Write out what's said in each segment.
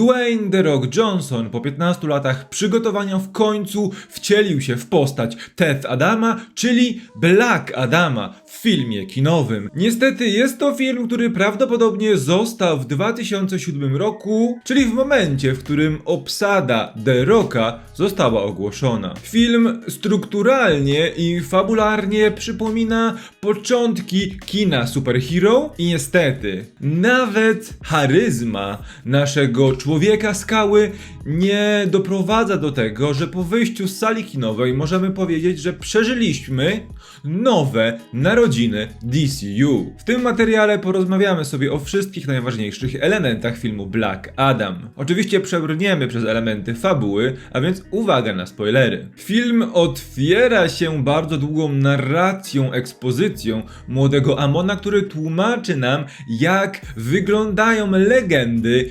Dwayne The Rock Johnson po 15 latach przygotowania w końcu wcielił się w postać Teth Adama, czyli Black Adama w filmie kinowym. Niestety jest to film, który prawdopodobnie został w 2007 roku, czyli w momencie, w którym obsada The Rocka została ogłoszona. Film strukturalnie i fabularnie przypomina początki kina superhero i niestety nawet charyzma naszego człowieka skały nie doprowadza do tego, że po wyjściu z sali kinowej możemy powiedzieć, że przeżyliśmy nowe narodziny DCU. W tym materiale porozmawiamy sobie o wszystkich najważniejszych elementach filmu Black Adam. Oczywiście przebrniemy przez elementy fabuły, a więc uwaga na spoilery. Film otwiera się bardzo długą narracją, ekspozycją młodego Amona, który tłumaczy nam, jak wyglądają legendy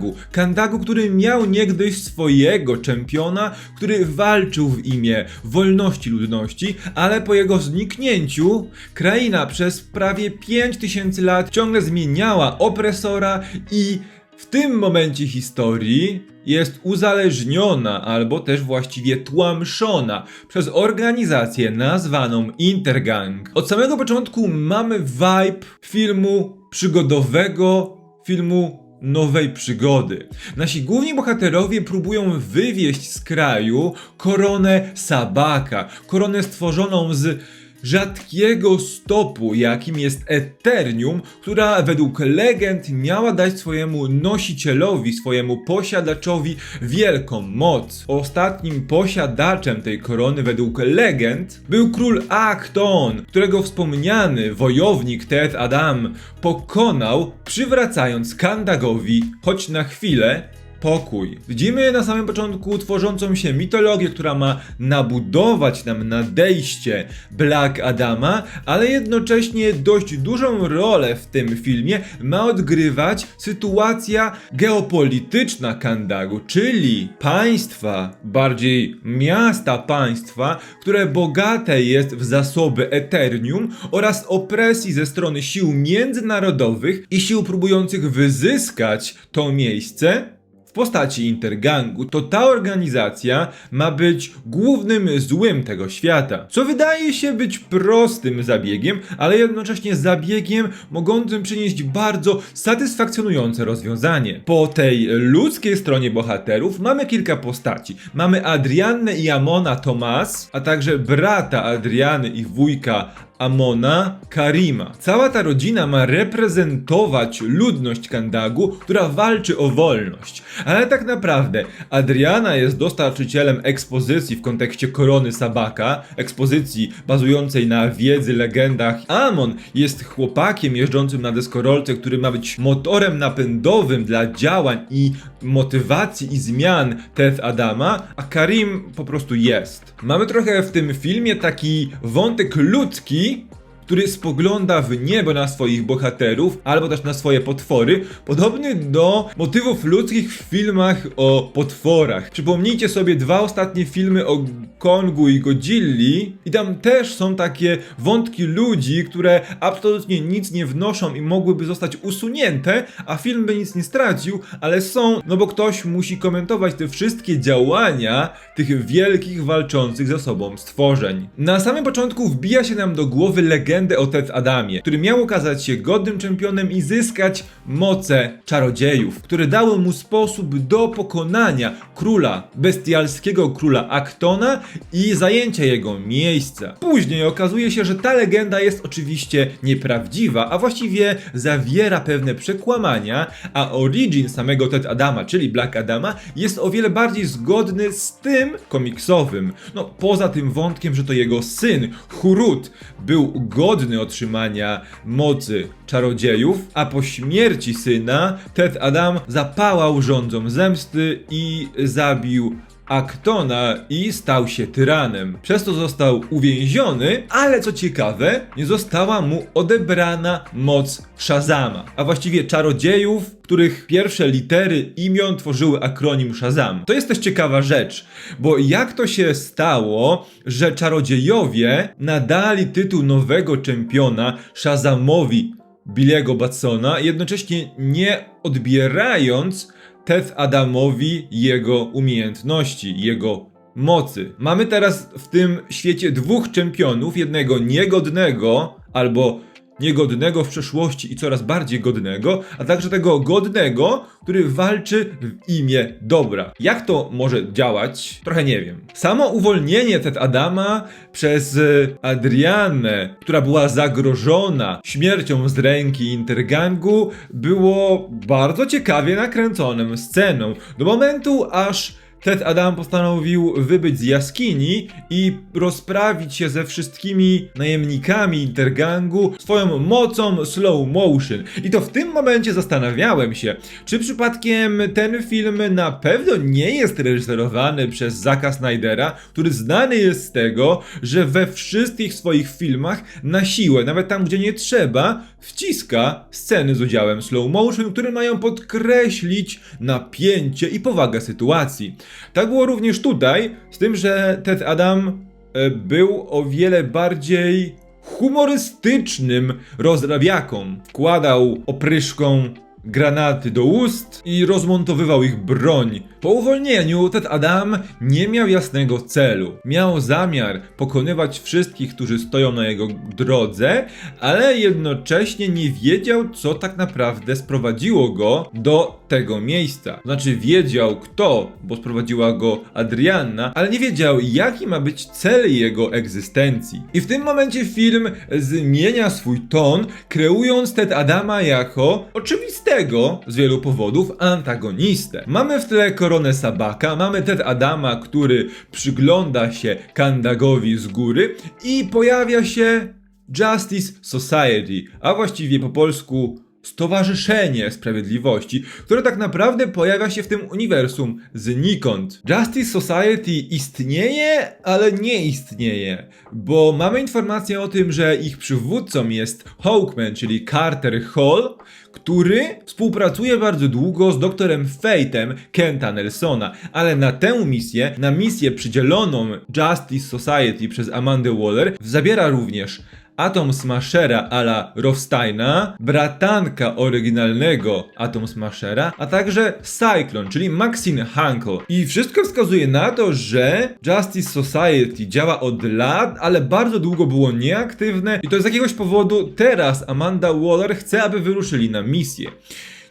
Kandagu. Kandagu, który miał niegdyś swojego czempiona, który walczył w imię wolności ludności, ale po jego zniknięciu kraina przez prawie 5000 lat ciągle zmieniała opresora i w tym momencie historii jest uzależniona albo też właściwie tłamszona przez organizację nazwaną Intergang. Od samego początku mamy vibe filmu przygodowego, filmu nowej przygody. Nasi główni bohaterowie próbują wywieźć z kraju koronę Sabaka, koronę stworzoną z rzadkiego stopu, jakim jest Eternium, która według legend miała dać swojemu nosicielowi, swojemu posiadaczowi wielką moc. Ostatnim posiadaczem tej korony według legend był król Akton, którego wspomniany wojownik Ted Adam pokonał, przywracając Kandagowi, choć na chwilę, pokój. Widzimy na samym początku tworzącą się mitologię, która ma nabudować nam nadejście Black Adama, ale jednocześnie dość dużą rolę w tym filmie ma odgrywać sytuacja geopolityczna Kandagu, czyli państwa, bardziej miasta państwa, które bogate jest w zasoby Eternium oraz opresji ze strony sił międzynarodowych i sił próbujących wyzyskać to miejsce w postaci Intergangu, to ta organizacja ma być głównym złym tego świata. Co wydaje się być prostym zabiegiem, ale jednocześnie zabiegiem mogącym przynieść bardzo satysfakcjonujące rozwiązanie. Po tej ludzkiej stronie bohaterów mamy kilka postaci. Mamy Adriannę i Amona Tomas, a także brata Adriany i wujka Amona Karima. Cała ta rodzina ma reprezentować ludność Kandagu, która walczy o wolność. Ale tak naprawdę Adriana jest dostarczycielem ekspozycji w kontekście korony Sabaka, ekspozycji bazującej na wiedzy, legendach. Amon jest chłopakiem jeżdżącym na deskorolce, który ma być motorem napędowym dla działań i motywacji i zmian Teth Adama, a Karim po prostu jest. Mamy trochę w tym filmie taki wątek ludzki, e który spogląda w niebo na swoich bohaterów, albo też na swoje potwory, podobny do motywów ludzkich w filmach o potworach. Przypomnijcie sobie dwa ostatnie filmy o Kongu i Godzilli i tam też są takie wątki ludzi, które absolutnie nic nie wnoszą i mogłyby zostać usunięte, a film by nic nie stracił, ale są, no bo ktoś musi komentować te wszystkie działania tych wielkich walczących ze sobą stworzeń. Na samym początku wbija się nam do głowy legendę o Ted Adamie, który miał okazać się godnym czempionem i zyskać moce czarodziejów, które dały mu sposób do pokonania króla, bestialskiego króla Aktona i zajęcia jego miejsca. Później okazuje się, że ta legenda jest oczywiście nieprawdziwa, a właściwie zawiera pewne przekłamania, a origin samego Ted Adama, czyli Black Adama, jest o wiele bardziej zgodny z tym komiksowym. No, poza tym wątkiem, że to jego syn, Hurut, był godny otrzymania mocy czarodziejów, a po śmierci syna Ted Adam zapałał rządzą zemsty i zabił Aktona i stał się tyranem. Przez to został uwięziony, ale co ciekawe, nie została mu odebrana moc Shazama, a właściwie czarodziejów, których pierwsze litery imion tworzyły akronim Shazam. To jest też ciekawa rzecz, bo jak to się stało, że czarodziejowie nadali tytuł nowego czempiona Shazamowi Billiego Batsona, jednocześnie nie odbierając Ted Adamowi jego umiejętności, jego mocy. Mamy teraz w tym świecie dwóch czempionów, jednego niegodnego albo niegodnego w przeszłości i coraz bardziej godnego, a także tego godnego, który walczy w imię dobra. Jak to może działać? Trochę nie wiem. Samo uwolnienie Ted Adama przez e, Adriannę, która była zagrożona śmiercią z ręki Intergangu, było bardzo ciekawie nakręconą sceną. Do momentu, aż Ted Adam postanowił wybyć z jaskini i rozprawić się ze wszystkimi najemnikami Intergangu swoją mocą slow motion. I to w tym momencie zastanawiałem się, czy przypadkiem ten film na pewno nie jest reżyserowany przez Zacka Snydera, który znany jest z tego, że we wszystkich swoich filmach na siłę, nawet tam gdzie nie trzeba, wciska sceny z udziałem slow motion, które mają podkreślić napięcie i powagę sytuacji. Tak było również tutaj, z tym, że Ted Adam e, był o wiele bardziej humorystycznym rozrabiaką. Wkładał opryszką granaty do ust i rozmontowywał ich broń. Po uwolnieniu Ted Adam nie miał jasnego celu. Miał zamiar pokonywać wszystkich, którzy stoją na jego drodze, ale jednocześnie nie wiedział, co tak naprawdę sprowadziło go do tego miejsca. Znaczy wiedział kto, bo sprowadziła go Adrianna, ale nie wiedział jaki ma być cel jego egzystencji. I w tym momencie film zmienia swój ton, kreując Ted Adama jako oczywistego z wielu powodów antagonistę. Mamy w tle koronę Sabaka, mamy Ted Adama, który przygląda się Kandagowi z góry i pojawia się Justice Society, a właściwie po polsku Stowarzyszenie Sprawiedliwości, które tak naprawdę pojawia się w tym uniwersum znikąd. Justice Society istnieje, ale nie istnieje, bo mamy informację o tym, że ich przywódcą jest Hawkman, czyli Carter Hall, który współpracuje bardzo długo z doktorem Fate'em Kenta Nelsona, ale na tę misję, na misję przydzieloną Justice Society przez Amandę Waller, zabiera również Atom Smashera ala Rothsteina, bratanka oryginalnego Atom Smashera, a także Cyclone, czyli Maxine Hankel. I wszystko wskazuje na to, że Justice Society działa od lat, ale bardzo długo było nieaktywne i to z jakiegoś powodu teraz Amanda Waller chce, aby wyruszyli na misję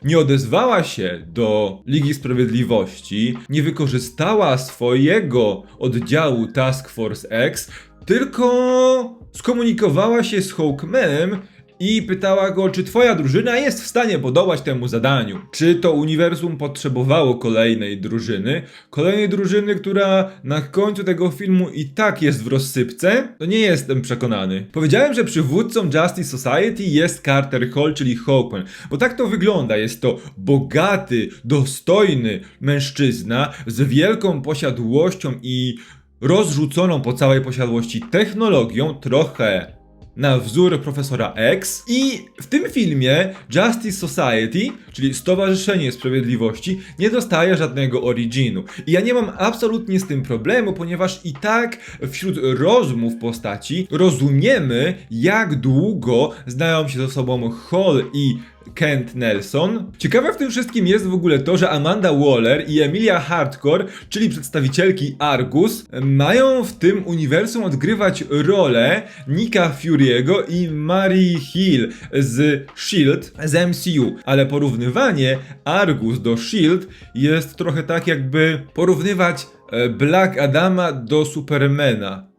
nie odezwała się do Ligi Sprawiedliwości, nie wykorzystała swojego oddziału Task Force X, tylko skomunikowała się z Hawkmanem i pytała go, czy twoja drużyna jest w stanie podołać temu zadaniu. Czy to uniwersum potrzebowało kolejnej drużyny? Kolejnej drużyny, która na końcu tego filmu i tak jest w rozsypce? To nie jestem przekonany. Powiedziałem, że przywódcą Justice Society jest Carter Hall, czyli Hawkman, bo tak to wygląda. Jest to bogaty, dostojny mężczyzna z wielką posiadłością i rozrzuconą po całej posiadłości technologią, trochę na wzór profesora X. I w tym filmie Justice Society, czyli Stowarzyszenie Sprawiedliwości, nie dostaje żadnego originu. I ja nie mam absolutnie z tym problemu, ponieważ i tak wśród rozmów postaci rozumiemy, jak długo znają się ze sobą Hall i Kent Nelson. Ciekawe w tym wszystkim jest w ogóle to, że Amanda Waller i Emilia Hardcore, czyli przedstawicielki Argus, mają w tym uniwersum odgrywać rolę Nika Fury'ego i Mary Hill z SHIELD, z MCU. Ale porównywanie Argus do SHIELD jest trochę tak jakby porównywać e, Black Adama do Supermana.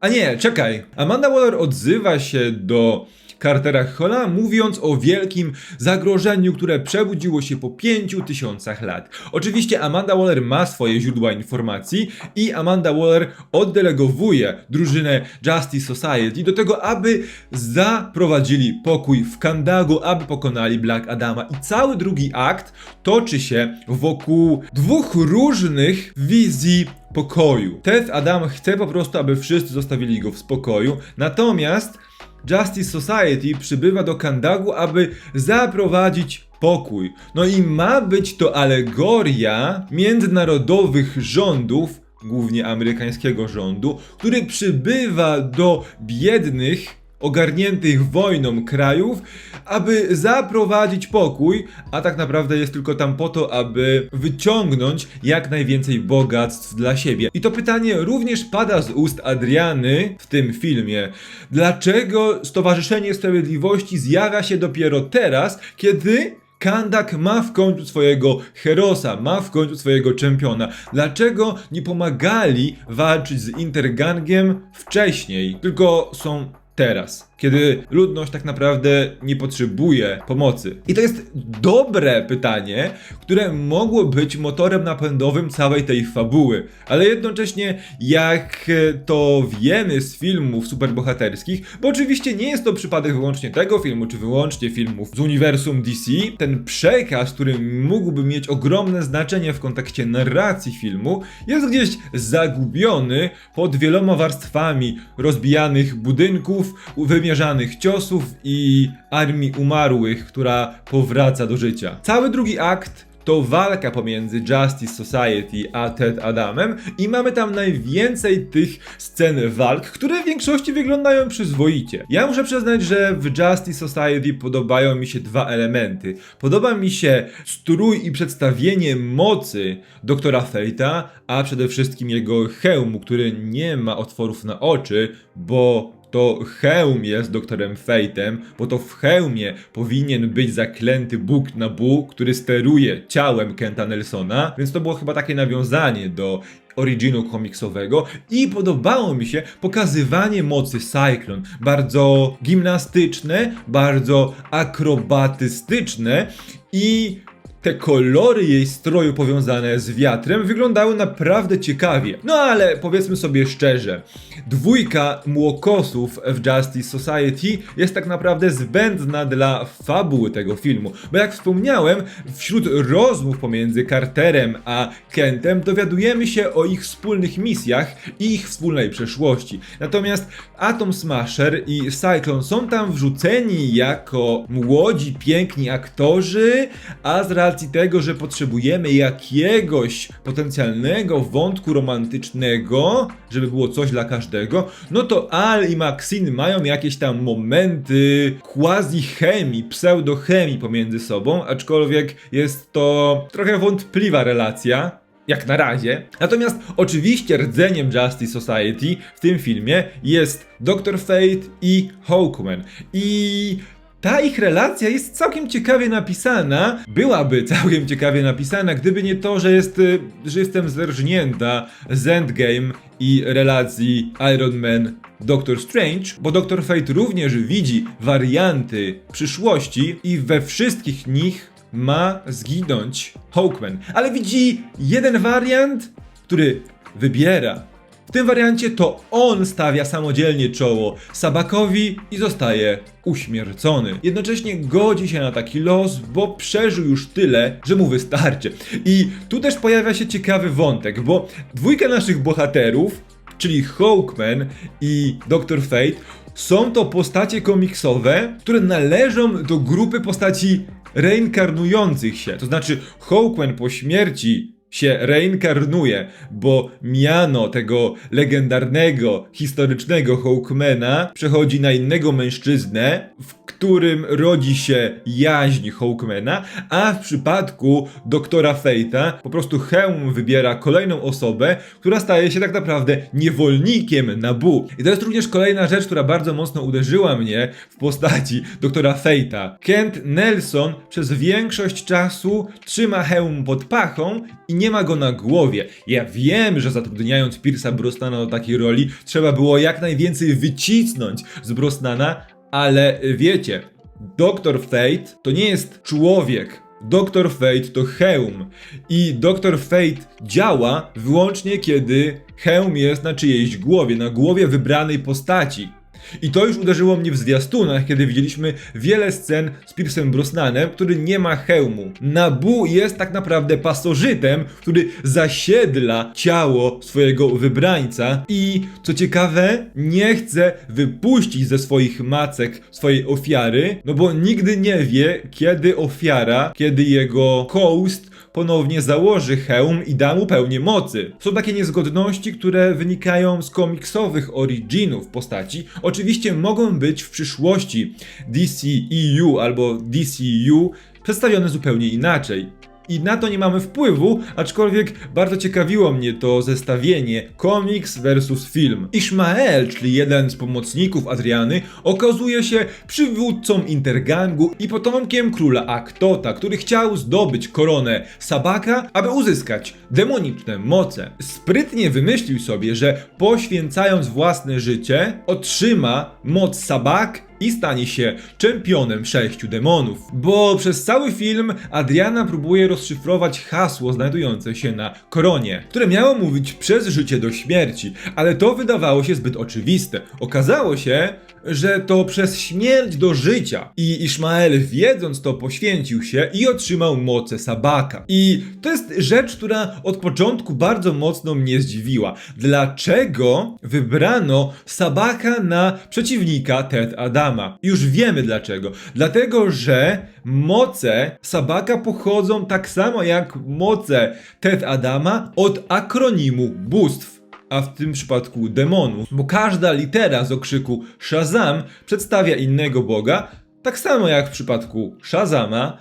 A nie, czekaj. Amanda Waller odzywa się do Cartera Hola, mówiąc o wielkim zagrożeniu, które przebudziło się po pięciu tysiącach lat. Oczywiście Amanda Waller ma swoje źródła informacji i Amanda Waller oddelegowuje drużynę Justice Society do tego, aby zaprowadzili pokój w Kandagu, aby pokonali Black Adama. I cały drugi akt toczy się wokół dwóch różnych wizji pokoju. Ted Adam chce po prostu, aby wszyscy zostawili go w spokoju, natomiast Justice Society przybywa do Kandagu, aby zaprowadzić pokój. No i ma być to alegoria międzynarodowych rządów, głównie amerykańskiego rządu, który przybywa do biednych ogarniętych wojną krajów, aby zaprowadzić pokój, a tak naprawdę jest tylko tam po to, aby wyciągnąć jak najwięcej bogactw dla siebie. I to pytanie również pada z ust Adriany w tym filmie. Dlaczego Stowarzyszenie Sprawiedliwości zjawia się dopiero teraz, kiedy Kandak ma w końcu swojego herosa, ma w końcu swojego czempiona. Dlaczego nie pomagali walczyć z Intergangiem wcześniej, tylko są teraz, kiedy ludność tak naprawdę nie potrzebuje pomocy? I to jest dobre pytanie, które mogło być motorem napędowym całej tej fabuły, ale jednocześnie jak to wiemy z filmów superbohaterskich, bo oczywiście nie jest to przypadek wyłącznie tego filmu, czy wyłącznie filmów z uniwersum DC, ten przekaz, który mógłby mieć ogromne znaczenie w kontekście narracji filmu, jest gdzieś zagubiony pod wieloma warstwami rozbijanych budynków, wymierzanych ciosów i armii umarłych, która powraca do życia. Cały drugi akt to walka pomiędzy Justice Society a Ted Adamem i mamy tam najwięcej tych scen walk, które w większości wyglądają przyzwoicie. Ja muszę przyznać, że w Justice Society podobają mi się dwa elementy. Podoba mi się strój i przedstawienie mocy doktora Fate'a, a przede wszystkim jego hełmu, który nie ma otworów na oczy, bo to hełm jest doktorem Fate'em, bo to w hełmie powinien być zaklęty Bóg na Bóg, który steruje ciałem Kenta Nelsona, więc to było chyba takie nawiązanie do originu komiksowego i podobało mi się pokazywanie mocy Cyclone. Bardzo gimnastyczne, bardzo akrobatystyczne i te kolory jej stroju powiązane z wiatrem wyglądały naprawdę ciekawie. No ale powiedzmy sobie szczerze, dwójka młokosów w Justice Society jest tak naprawdę zbędna dla fabuły tego filmu, bo jak wspomniałem, wśród rozmów pomiędzy Carterem a Kentem dowiadujemy się o ich wspólnych misjach i ich wspólnej przeszłości. Natomiast Atom Smasher i Cyclone są tam wrzuceni jako młodzi, piękni aktorzy, a z racji tego, że potrzebujemy jakiegoś potencjalnego wątku romantycznego, żeby było coś dla każdego, no to Al i Maxine mają jakieś tam momenty quasi-chemii, pseudo-chemii pomiędzy sobą, aczkolwiek jest to trochę wątpliwa relacja, jak na razie. Natomiast oczywiście rdzeniem Justice Society w tym filmie jest Dr. Fate i Hawkman. I ta ich relacja jest całkiem ciekawie napisana. Byłaby całkiem ciekawie napisana, gdyby nie to, że jest, y, że jestem zerżnięta z Endgame i relacji Iron Man Doctor Strange, bo Doctor Fate również widzi warianty przyszłości i we wszystkich nich ma zginąć Hawkman. Ale widzi jeden wariant, który wybiera. W tym wariancie to on stawia samodzielnie czoło Sabakowi i zostaje uśmiercony. Jednocześnie godzi się na taki los, bo przeżył już tyle, że mu wystarczy. I tu też pojawia się ciekawy wątek, bo dwójka naszych bohaterów, czyli Hawkman i Dr. Fate, są to postacie komiksowe, które należą do grupy postaci reinkarnujących się. To znaczy, Hawkman po śmierci się reinkarnuje, bo miano tego legendarnego, historycznego Hawkmana przechodzi na innego mężczyznę, w którym rodzi się jaźń Hawkmana, a w przypadku doktora Fate'a po prostu Helm wybiera kolejną osobę, która staje się tak naprawdę niewolnikiem Nabu. I to jest również kolejna rzecz, która bardzo mocno uderzyła mnie w postaci doktora Fate'a. Kent Nelson przez większość czasu trzyma hełm pod pachą i nie ma go na głowie. Ja wiem, że zatrudniając Pierce'a Brosnana do takiej roli, trzeba było jak najwięcej wycisnąć z Brosnana, ale wiecie, Dr. Fate to nie jest człowiek. Dr. Fate to hełm. I Dr. Fate działa wyłącznie kiedy hełm jest na czyjejś głowie, na głowie wybranej postaci. I to już uderzyło mnie w zwiastunach, kiedy widzieliśmy wiele scen z Piersem Brosnanem, który nie ma hełmu. Nabu jest tak naprawdę pasożytem, który zasiedla ciało swojego wybrańca i, co ciekawe, nie chce wypuścić ze swoich macek swojej ofiary, no bo nigdy nie wie, kiedy ofiara, kiedy jego host ponownie założy hełm i da mu pełnię mocy. Są takie niezgodności, które wynikają z komiksowych originów postaci. Oczywiście oczywiście mogą być w przyszłości DCEU albo DCU przedstawione zupełnie inaczej. I na to nie mamy wpływu, aczkolwiek bardzo ciekawiło mnie to zestawienie komiks versus film. Ishmael, czyli jeden z pomocników Adriany, okazuje się przywódcą intergangu i potomkiem króla Aktota, który chciał zdobyć koronę Sabaka, aby uzyskać demoniczne moce. Sprytnie wymyślił sobie, że poświęcając własne życie, otrzyma moc Sabak i stanie się czempionem sześciu demonów. Bo przez cały film Adriana próbuje rozszyfrować hasło znajdujące się na koronie, które miało mówić przez życie do śmierci, ale to wydawało się zbyt oczywiste. Okazało się, że to przez śmierć do życia. I Ishmael wiedząc to poświęcił się i otrzymał moce Sabaka. I to jest rzecz, która od początku bardzo mocno mnie zdziwiła. Dlaczego wybrano Sabaka na przeciwnika Ted Adama? Już wiemy dlaczego. Dlatego, że moce Sabaka pochodzą tak samo jak moce Ted Adama od akronimu bóstw a w tym przypadku demonów, bo każda litera z okrzyku Shazam przedstawia innego boga, tak samo jak w przypadku Shazama,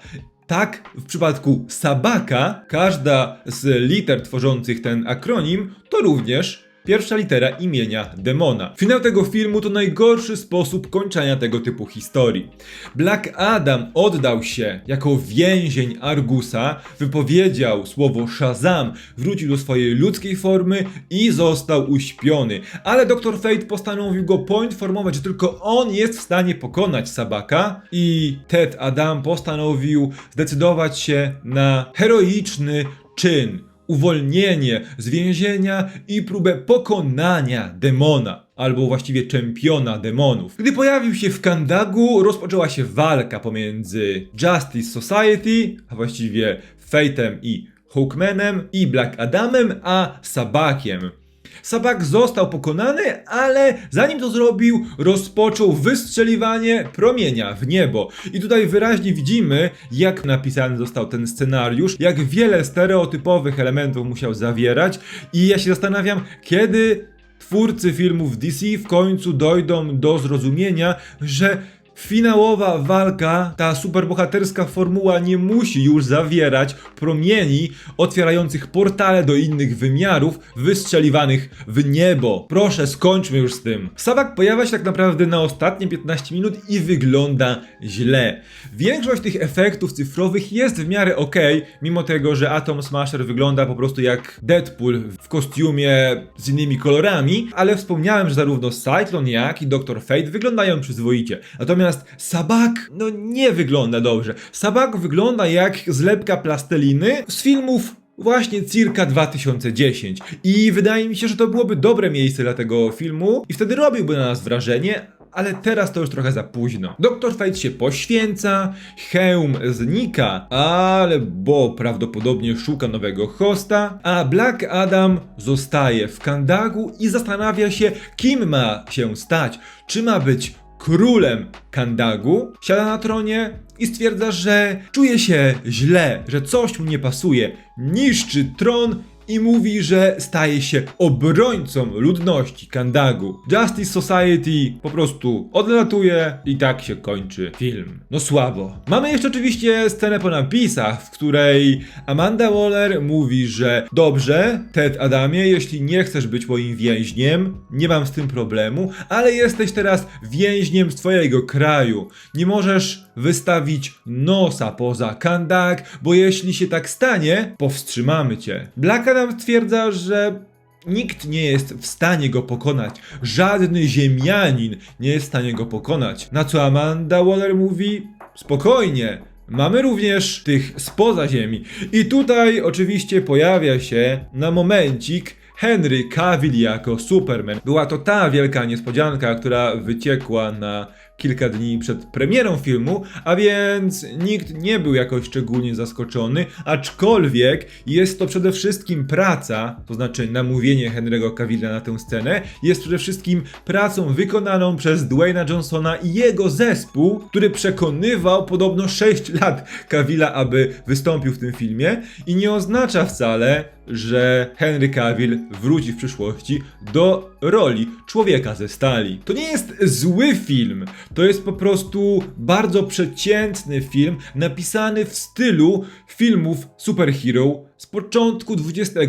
tak w przypadku Sabaka, każda z liter tworzących ten akronim to również Pierwsza litera imienia demona. Finał tego filmu to najgorszy sposób kończenia tego typu historii. Black Adam oddał się jako więzień Argusa, wypowiedział słowo Shazam, wrócił do swojej ludzkiej formy i został uśpiony. Ale Dr. Fate postanowił go poinformować, że tylko on jest w stanie pokonać Sabaka i Ted Adam postanowił zdecydować się na heroiczny czyn uwolnienie z więzienia i próbę pokonania demona, albo właściwie czempiona demonów. Gdy pojawił się w Kandagu, rozpoczęła się walka pomiędzy Justice Society, a właściwie Fate'em i Hawkmanem i Black Adamem, a Sabakiem. Sabak został pokonany, ale zanim to zrobił, rozpoczął wystrzeliwanie promienia w niebo. I tutaj wyraźnie widzimy, jak napisany został ten scenariusz, jak wiele stereotypowych elementów musiał zawierać. I ja się zastanawiam, kiedy twórcy filmów DC w końcu dojdą do zrozumienia, że Finałowa walka, ta superbohaterska formuła nie musi już zawierać promieni otwierających portale do innych wymiarów, wystrzeliwanych w niebo. Proszę, skończmy już z tym. Sabak pojawia się tak naprawdę na ostatnie 15 minut i wygląda źle. Większość tych efektów cyfrowych jest w miarę ok, mimo tego, że Atom Smasher wygląda po prostu jak Deadpool w kostiumie z innymi kolorami, ale wspomniałem, że zarówno Cyclone jak i Dr. Fate wyglądają przyzwoicie. Natomiast Sabak, no nie wygląda dobrze. Sabak wygląda jak zlepka plasteliny z filmów właśnie circa 2010. I wydaje mi się, że to byłoby dobre miejsce dla tego filmu i wtedy robiłby na nas wrażenie, ale teraz to już trochę za późno. Doktor Fate się poświęca, hełm znika, ale bo prawdopodobnie szuka nowego hosta, a Black Adam zostaje w Kandagu i zastanawia się, kim ma się stać. Czy ma być królem Kandagu, siada na tronie i stwierdza, że czuje się źle, że coś mu nie pasuje. Niszczy tron i mówi, że staje się obrońcą ludności Kandagu. Justice Society po prostu odlatuje i tak się kończy film. No słabo. Mamy jeszcze oczywiście scenę po napisach, w której Amanda Waller mówi, że dobrze, Ted Adamie, jeśli nie chcesz być moim więźniem, nie mam z tym problemu, ale jesteś teraz więźniem z twojego kraju. Nie możesz wystawić nosa poza Kandak, bo jeśli się tak stanie, powstrzymamy cię. Black Adam stwierdza, że Nikt nie jest w stanie go pokonać. Żadny ziemianin nie jest w stanie go pokonać. Na co Amanda Waller mówi: Spokojnie. Mamy również tych spoza Ziemi. I tutaj oczywiście pojawia się na momencik Henry Cavill jako Superman. Była to ta wielka niespodzianka, która wyciekła na kilka dni przed premierą filmu, a więc nikt nie był jakoś szczególnie zaskoczony, aczkolwiek jest to przede wszystkim praca, to znaczy namówienie Henry'ego Cavilla na tę scenę, jest przede wszystkim pracą wykonaną przez Dwayna Johnsona i jego zespół, który przekonywał podobno 6 lat Cavilla, aby wystąpił w tym filmie i nie oznacza wcale, że Henry Cavill wróci w przyszłości do roli człowieka ze stali. To nie jest zły film, to jest po prostu bardzo przeciętny film, napisany w stylu filmów superhero z początku XXI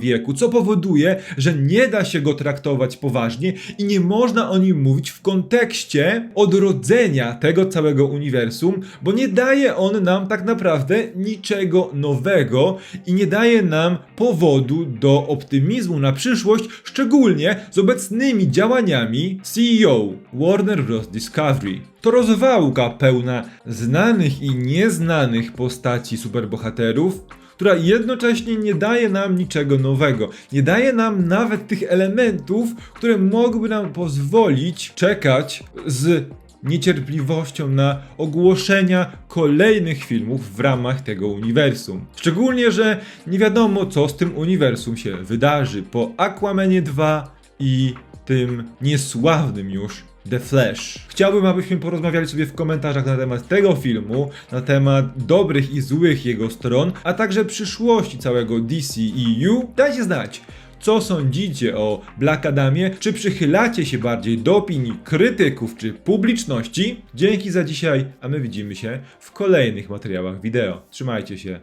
wieku, co powoduje, że nie da się go traktować poważnie i nie można o nim mówić w kontekście odrodzenia tego całego uniwersum, bo nie daje on nam tak naprawdę niczego nowego i nie daje nam powodu do optymizmu na przyszłość, szczególnie z obecnymi działaniami CEO Warner Bros. Discovery. To rozwałka pełna znanych i nieznanych postaci superbohaterów, która jednocześnie nie daje nam niczego nowego. Nie daje nam nawet tych elementów, które mogłyby nam pozwolić czekać z niecierpliwością na ogłoszenia kolejnych filmów w ramach tego uniwersum. Szczególnie, że nie wiadomo co z tym uniwersum się wydarzy po Aquamanie 2 i tym niesławnym już The Flash. Chciałbym, abyśmy porozmawiali sobie w komentarzach na temat tego filmu, na temat dobrych i złych jego stron, a także przyszłości całego DCEU. Dajcie znać, co sądzicie o Black Adamie? Czy przychylacie się bardziej do opinii krytyków czy publiczności? Dzięki za dzisiaj, a my widzimy się w kolejnych materiałach wideo. Trzymajcie się.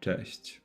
Cześć.